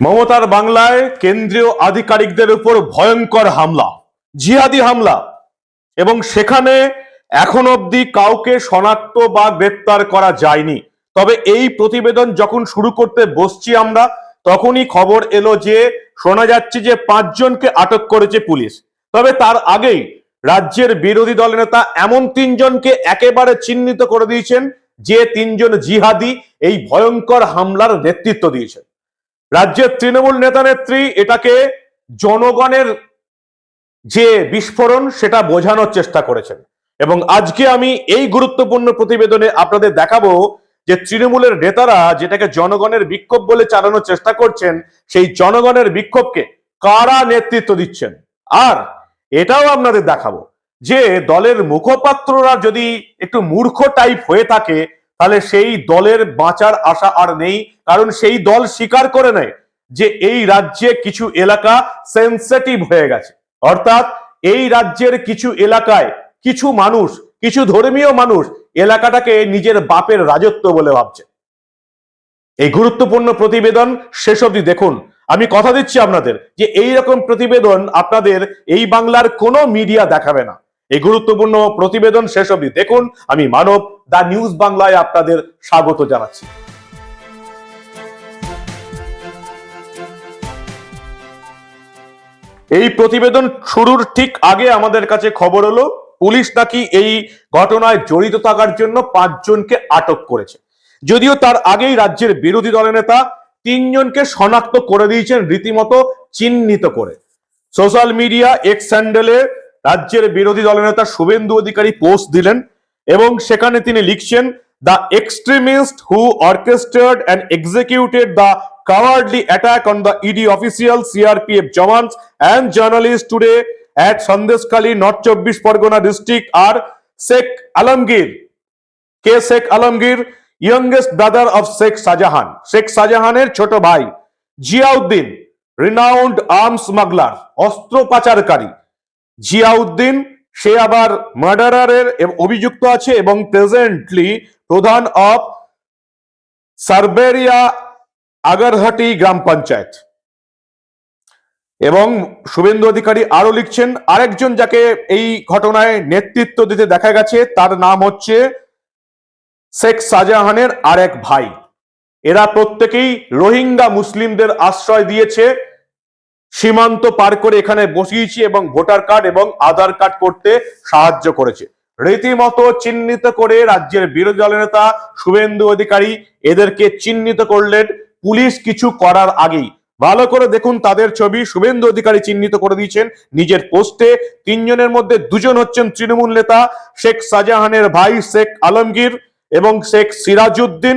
মমতার বাংলায় কেন্দ্রীয় আধিকারিকদের উপর ভয়ঙ্কর হামলা, জিহাদি হামলা, এবং সেখানে এখন অবধি কাউকে শনাক্ত বা গ্রেপ্তার করা যায়নি। তবে এই প্রতিবেদন যখন শুরু করতে বসছি আমরা, তখনই খবর এলো যে, শোনা যাচ্ছে যে পাঁচজনকে আটক করেছে পুলিশ। তবে তার আগেই রাজ্যের বিরোধী দল নেতা এমন তিনজনকে একেবারে চিহ্নিত করে দিয়েছেন, যে তিনজন জিহাদি এই ভয়ঙ্কর হামলার নেতৃত্ব দিয়েছেন। রাজ্যের তৃণমূল নেতা নেত্রী এটাকে জনগণের যে বিস্ফোরণ, সেটা বোঝানোর চেষ্টা করেছেন। এবং আজকে আমি এই গুরুত্বপূর্ণ প্রতিবেদনে আপনাদের দেখাবো যে তৃণমূলের নেতারা যেটাকে জনগণের বিক্ষোভ বলে চালানোর চেষ্টা করছেন, সেই জনগণের বিক্ষোভকে কারা নেতৃত্ব দিচ্ছেন? আর এটাও আপনাদের দেখাবো যে দলের মুখপাত্ররা যদি একটু মূর্খ টাইপ হয়ে থাকে তাহলে সেই দলের বাঁচার আশা আর নেই, কারণ সেই দল স্বীকার করে নেয় যে এই রাজ্যে কিছু এলাকা সেন্সিটিভ হয়ে গেছে। অর্থাৎ এই রাজ্যের কিছু এলাকায় কিছু মানুষ, কিছু ধর্মীয় মানুষ এলাকাটাকে নিজের বাপের রাজত্ব বলে ভাবছে। এই গুরুত্বপূর্ণ প্রতিবেদন শেষ অবধি দেখুন। আমি কথা দিচ্ছি আপনাদের যে এই রকম প্রতিবেদন আপনাদের এই বাংলার কোনো মিডিয়া দেখাবে না। এই গুরুত্বপূর্ণ প্রতিবেদন শেষ অবধি দেখুন। আমি মানব দা নিউজ বাংলায় আপনাদের স্বাগত জানাচ্ছি। এই প্রতিবেদন শুরুর ঠিক আগে আমাদের কাছে খবর হলো পুলিশ নাকি এই ঘটনায় জড়িত থাকার জন্য পাঁচজনকে আটক করেছে। যদিও তার আগেই রাজ্যের বিরোধী দলের নেতা তিনজনকে শনাক্ত করে দিয়েছেন, রীতিমতো চিহ্নিত করে। সোশ্যাল মিডিয়া এক্স স্যান্ডেলে রাজ্যের বিরোধী দলনেতা শুভেন্দু অধিকারী পোস্ট দিলেন এবং সেখানে তিনি লিখছেন the extremist who orchestrated and executed the cowardly attack on the ED official CRPF jawans and journalist today at Sandeshkhali North চব্বিশ পরগনা ডিস্ট্রিক্ট আর শেখ আলমগীর কে Sheikh Alamgir? Youngest brother of Sheikh Shahjahan. Sheikh শাহজাহানের ছোট ভাই জিয়াউদ্দিন রিনাউন্ড আর্মস মাগলার অস্ত্র পাচারকারী জিয়াউদ্দিন, সে আবার মার্ডারারের অভিযুক্ত আছে এবং প্রেজেন্টলি প্রধান অফ সার্বেরিয়া আগারহাটি গ্রাম পঞ্চায়েত। এবং শুভেন্দু অধিকারী আরও লিখছেন, আরেকজন যাকে এই ঘটনায় নেতৃত্ব দিতে দেখা গেছে, তার নাম হচ্ছে শেখ শাহজাহানের আরেক ভাই। এরা প্রত্যেকেই রোহিঙ্গা মুসলিমদের আশ্রয় দিয়েছে। সীমান্ত পার করে এখানে বসিয়েছি এবং ভোটার কার্ড এবং আধার কার্ড করতে সাহায্য করেছে। রীতিমতো চিহ্নিত করে রাজ্যের বিরোধী দলের নেতা শুভেন্দু অধিকারী এদেরকে চিহ্নিত করলেন। পুলিশ কিছু করার আগেই। ভালো করে দেখুন তাদের ছবি। শুভেন্দু অধিকারী চিহ্নিত করে দিয়েছেন নিজের পোস্টে। তিনজনের মধ্যে দুজন হচ্ছেন তৃণমূল নেতা, শেখ শাহজাহানের ভাই শেখ আলমগীর এবং শেখ সিরাজউদ্দিন।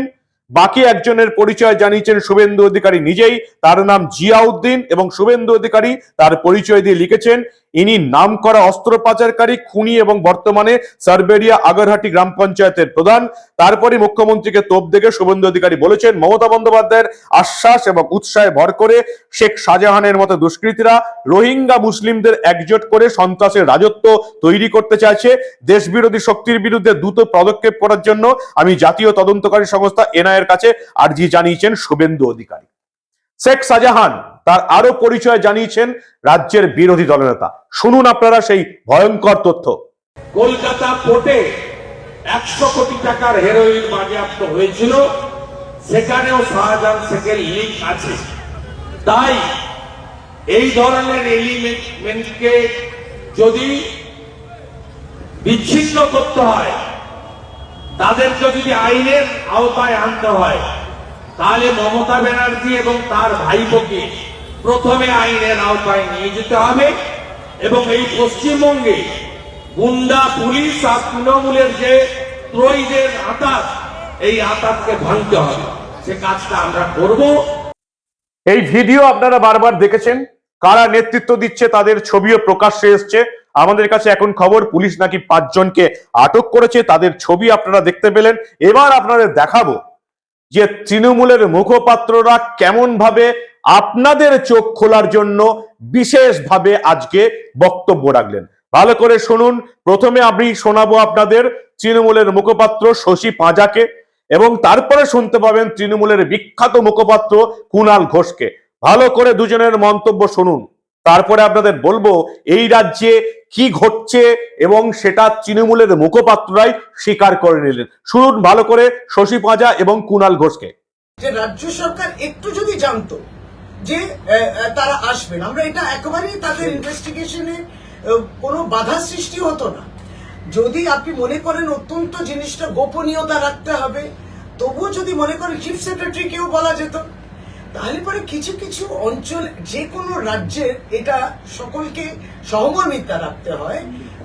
বাকি একজনের পরিচয় জানিয়েছেন শুভেন্দু অধিকারী নিজেই। তার নাম জিয়াউদ্দিন এবং শুভেন্দু অধিকারী তার পরিচয় দিয়ে লিখেছেন, ইনি নাম করা অস্ত্র পাচারকারী, খুনি এবং বর্তমানে সার্বেরিয়া আগরহাটি গ্রাম পঞ্চায়েতের প্রধান। তারপরে মুখ্যমন্ত্রীকে তোপ দেখে শুভেন্দু অধিকারী বলেছেন, মমতা বন্দ্যোপাধ্যায়ের আশ্বাস এবং উৎসাহে ভর করে শেখ শাহজাহানের মতো দুষ্কৃতীরা রোহিঙ্গা মুসলিমদের একজোট করে সন্ত্রাসের রাজত্ব তৈরি করতে চাইছে। দেশবিরোধী শক্তির বিরুদ্ধে দ্রুত পদক্ষেপ করার জন্য আমি জাতীয় তদন্তকারী সংস্থা এনআইয়ের কাছে আর্জি জানিয়েছেন শুভেন্দু অধিকারী। শেখ শাহজাহান তার আরও পরিচয় জানিয়েছেন রাজ্যের বিরোধী দলনেতা। শুনুন আপনারা সেই ভয়ঙ্কর তথ্য। কলকাতা পোর্টে একশো কোটি টাকার হেরোইন বাজেয়াপ্ত হয়েছিল। সেখানেও শাহজাহান শেখের লিঙ্ক আছে। তাই এই ধরনের এলিমেন্টকে যদি বিচ্ছিন্ন করতে হয় তাদেরকে যদি আইনের আওতায় আনতে হয়, তাহলে মমতা ব্যানার্জি এবং তার ভাইপোকে প্রথমে আইনের আওতায় নিয়ে যেতে হবে এবং এই পশ্চিমবঙ্গে গুন্ডা, পুলিশ আর তৃণমূলের যে ত্রয়ীদের আতাত, এই আতাতকে ভাঙতে হবে। সে কাজটা আমরা করব। এই ভিডিও আপনারা বারবার দেখেছেন, কারা নেতৃত্ব দিচ্ছে তাদের ছবিও প্রকাশ্যে এসছে। আমাদের কাছে এখন খবর, পুলিশ নাকি পাঁচজনকে আটক করেছে, তাদের ছবি আপনারা দেখতে পেলেন। এবার আপনাদের দেখাবো যে তৃণমূলের মুখপাত্ররা কেমন ভাবে আপনাদের চোখ খোলার জন্য বিশেষভাবে আজকে বক্তব্য রাখলেন। ভালো করে শুনুন। প্রথমে আমি শোনাবো আপনাদের তৃণমূলের মুখপাত্র শশী পাঁজাকে এবং তারপরে শুনতে পাবেন তৃণমূলের বিখ্যাত মুখপাত্র কুণাল ঘোষকে। ভালো করে দুজনের মন্তব্য শুনুন। তারপরে আপনাদের বলব এই রাজ্যে কি ঘটছে এবং সেটা তৃণমূলের মুখপাত্ররাই স্বীকার করে নিলেন। শুনুন ভালো করে শশী পাঁজা এবং কুনাল ঘোষকে। যে রাজ্য সরকার একটু যদি জানতো যে তারা আসবেন আমরা এটা একেবারেই তাদের ইনভেস্টিগেশনে কোনো বাধা সৃষ্টি হতো না। যদি আপনি মনে করেন অত্যন্ত জিনিসটা গোপনীয়তা রাখতে হবে তবুও যদি মনে করেন চিফ সেক্রেটারি কেউ বলা যেত তাহলে পরে কিছু কিছু অঞ্চল, যে কোনো রাজ্যের এটা সকলকে সহমর্মিতা রাখতে হয়।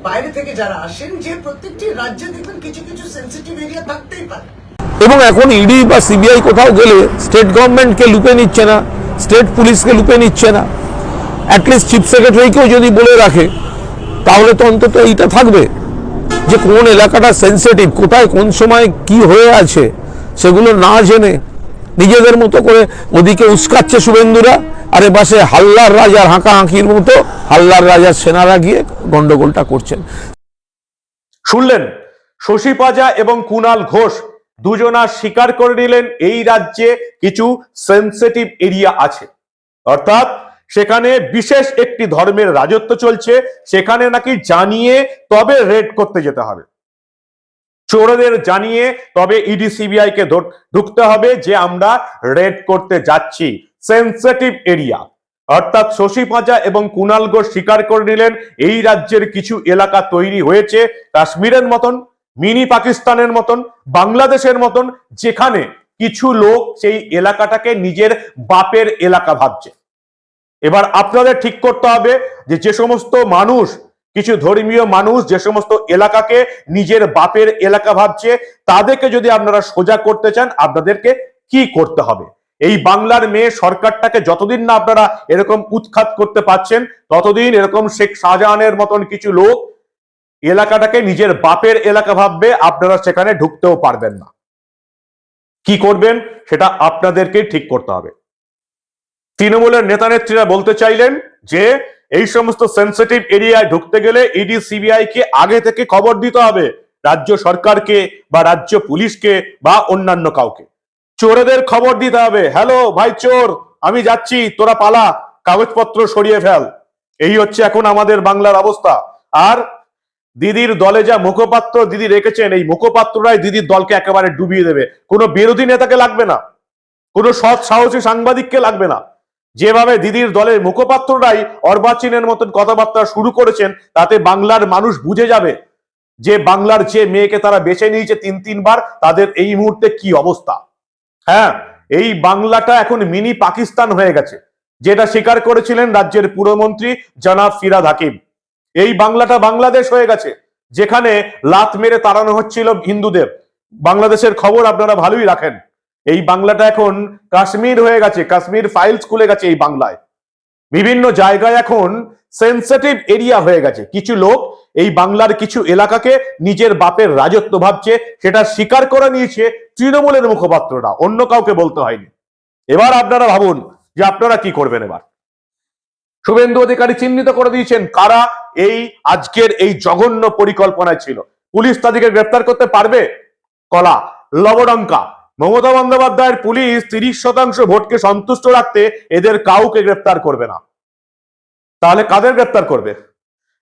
বাইরে থেকে যারা আসেন, যে প্রত্যেকটি রাজ্যে দেখবেন কিছু কিছু সেন্সিটিভ এরিয়া থাকতেই পারে। এবং এখন ইডি বা সিবিআই কোথাও গেলে স্টেট গভর্নমেন্টকে লুপে নিচ্ছে না স্টেট পুলিশকে লুপে নিচ্ছে না। অ্যাটলিস্ট চিফ সেক্রেটারিকেও যদি বলে রাখে, তাহলে তো অন্তত এইটা থাকবে যে কোন এলাকাটা সেন্সিটিভ কোথায় কোন সময় কি হয়ে আছে, সেগুলো না জেনে নিজেদের মতো করে ওদিকে উস্কাচ্ছে শুভেন্দুরা, আর পাশে হাল্লার রাজার হাঁকাহাঁকির মতো হাল্লার রাজার সেনারা গিয়ে গন্ডগোলটা করছেন। শুনলেন, শশী পাজা এবং কুনাল ঘোষ দুজনা স্বীকার করে নিলেন এই রাজ্যে কিছু সেন্সিটিভ এরিয়া আছে। অর্থাৎ সেখানে বিশেষ একটি ধর্মের রাজত্ব চলছে, সেখানে নাকি জানিয়ে তবে রেড করতে যেতে হবে। চোরদের জানিয়ে তবে ইডি সিবিআই কে ঢুকতে হবে যে আমরা রেড করতে যাচ্ছি। সেন্সিটিভ এরিয়া অর্থাৎ শশী পাঁজা এবং কুণাল ঘোষ স্বীকার করে নিলেন, এই রাজ্যের কিছু এলাকা তৈরি হয়েছে কাশ্মীরের মতন, মিনি পাকিস্তানের মতন, বাংলাদেশের মতন, যেখানে কিছু লোক সেই এলাকাটাকে নিজের বাপের এলাকা ভাবছে। এবার আপনাদের ঠিক করতে হবে যে যে সমস্ত মানুষ কিছু ধর্মীয় মানুষ যে সমস্ত এলাকাকে নিজের বাপের এলাকা ভাবছে, তাদেরকে যদি আপনারা সোজা করতে চান, আপনাদেরকে কি করতে হবে? এই বাংলার মেয়ে সরকারটাকে যতদিন না আপনারা এরকম উৎখাত করতে পারছেন, ততদিন এরকম শেখ শাহজাহানের মতন কিছু লোক এলাকাটাকে নিজের বাপের এলাকা ভাববে, আপনারা সেখানে ঢুকতেও পারবেন না। কি করবেন? সেটা আপনাদেরকেই ঠিক করতে হবে। তৃণমূলের নেতা নেত্রীরা বলতে চাইলেন যে এই সমস্ত সেন্সিটিভ এরিয়ায় ঢুকতে গেলে ইডি সিবিআই কে আগে থেকে খবর দিতে হবে। রাজ্য সরকারকে বা রাজ্য পুলিশকে বা অন্যান্য কাউকে। চোরেদের খবর দিতে হবে। হ্যালো ভাই চোর, আমি যাচ্ছি, তোরা পালা, কাগজপত্র সরিয়ে ফেল। এই হচ্ছে এখন আমাদের বাংলার অবস্থা। আর দিদির দলে যা মুখপাত্র দিদি রেখেছেন, এই মুখপাত্ররাই দিদির দলকে একেবারে ডুবিয়ে দেবে। কোনো বিরোধী নেতাকে লাগবে না। কোনো সৎ সাহসী সাংবাদিককে লাগবে না। যেভাবে দিদির দলের মুখপাত্ররাই অর্বাচীনের মতন কথাবার্তা শুরু করেছেন, তাতে বাংলার মানুষ বুঝে যাবে যে বাংলার যে মেয়েকে তারা বেছে নিয়েছে তিন, তিনবার, তাদের এই মুহূর্তে কি অবস্থা। হ্যাঁ এই বাংলাটা এখন মিনি পাকিস্তান হয়ে গেছে, যেটা স্বীকার করেছিলেন রাজ্যের পুরমন্ত্রী জনাব ফিরাদ হাকিম। এই বাংলাটা বাংলাদেশ হয়ে গেছে, যেখানে লাত মেরে তাড়ানো হচ্ছিল হিন্দুদের। বাংলাদেশের খবর আপনারা ভালোই রাখেন। এই বাংলাটা এখন কাশ্মীর হয়ে গেছে, কাশ্মীর ফাইলস খুলে গেছে এই বাংলায়। বিভিন্ন জায়গায় এখন সেন্সিটিভ এরিয়া হয়ে গেছে। কিছু লোক এই বাংলার কিছু এলাকাকে নিজের বাপের রাজত্ব ভাবছে, সেটা স্বীকার করে নিয়েছে তৃণমূলের মুখপাত্ররা, অন্য কাউকে বলতে হয়নি। এবার আপনারা ভাবুন যে আপনারা কি করবেন এবার? শুভেন্দু অধিকারী চিহ্নিত করে দিয়েছেন, কারা এই আজকের এই জঘন্য পরিকল্পনায় ছিল। পুলিশ তাদেরকে গ্রেফতার করতে পারবে? কলা, লবডঙ্কা মমতা বন্দ্যোপাধ্যায়ের পুলিশ তিরিশ শতাংশ ভোটকে সন্তুষ্ট রাখতে এদের কাউকে গ্রেপ্তার করবে না। তাহলে কাদের গ্রেপ্তার করবে?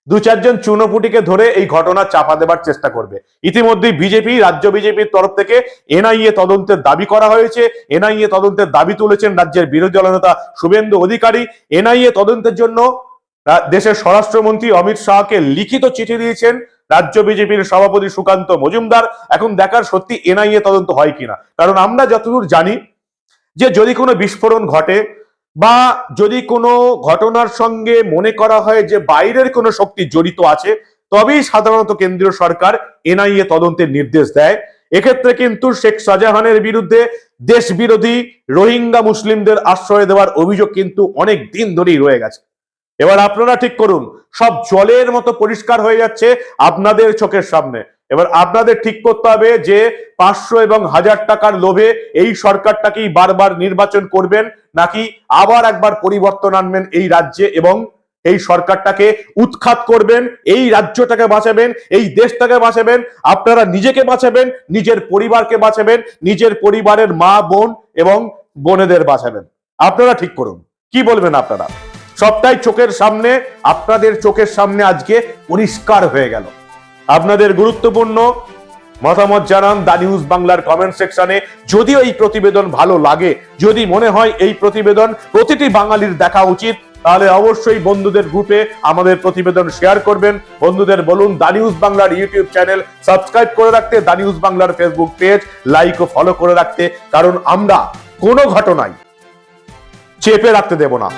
দু চারজন চুনোপুটিকে ধরে এই ঘটনা চাপা দেবার চেষ্টা করবে। ইতিমধ্যেই বিজেপি, রাজ্য বিজেপির তরফ থেকে এনআইএ তদন্তের দাবি করা হয়েছে। এনআইএ তদন্তের দাবি তুলেছেন রাজ্যের বিরোধী দলনেতা শুভেন্দু অধিকারী। এনআইএ তদন্তের জন্য দেশের স্বরাষ্ট্রমন্ত্রী অমিত শাহকে লিখিত চিঠি দিয়েছেন। রাজ্য বিজেপির সভাপতি সুকান্ত মজুমদার এখন দেখার সত্যি এনআইএ তদন্ত হয় কিনা? কারণ আমরা যতদূর জানি যে যদি কোনো বিস্ফোরণ ঘটে বা যদি কোনো ঘটনার সঙ্গে মনে করা হয় যে বাইরের কোনো শক্তি জড়িত আছে, তবেই সাধারণত কেন্দ্রীয় সরকার এনআইএ তদন্তের নির্দেশ দেয়। এক্ষেত্রে কিন্তু শেখ শাহজাহানের বিরুদ্ধে দেশ বিরোধী রোহিঙ্গা মুসলিমদের আশ্রয় দেওয়ার অভিযোগ কিন্তু অনেক দিন ধরেই রয়ে গেছে। এবার আপনারা ঠিক করুন, সব জলের মতো পরিষ্কার হয়ে যাচ্ছে আপনাদের চোখের সামনে। এবার আপনাদের ঠিক করতে হবে যে পাঁচশো এবং হাজার টাকার লোভে এই সরকারটাকেই বারবার নির্বাচন করবেন, নাকি আবার একবার পরিবর্তন আনবেন এই রাজ্যে এবং এই সরকারটাকে উৎখাত করবেন, এই রাজ্যটাকে বাঁচাবেন, এই দেশটাকে বাঁচাবেন, আপনারা নিজেকে বাঁচাবেন, নিজের পরিবারকে বাঁচাবেন, নিজের পরিবারের মা, বোন এবং বোনেদের বাঁচাবেন। আপনারা ঠিক করুন, কি বলবেন আপনারা? সবটাই চোখের সামনে, আপনাদের চোখের সামনে আজকে পরিষ্কার হয়ে গেল। আপনাদের গুরুত্বপূর্ণ মতামত জানান দা নিউজ বাংলার কমেন্ট সেকশনে যদিও এই প্রতিবেদন ভালো লাগে, যদি মনে হয় এই প্রতিবেদন প্রতিটি বাঙালির দেখা উচিত, তাহলে অবশ্যই বন্ধুদের গ্রুপে আমাদের প্রতিবেদন শেয়ার করবেন। বন্ধুদের বলুন দা নিউজ বাংলার ইউটিউব চ্যানেল সাবস্ক্রাইব করে রাখতে দা নিউজ বাংলার ফেসবুক পেজ লাইক ও ফলো করে রাখতে, কারণ আমরা কোনো ঘটনায় চেপে রাখতে দেব না।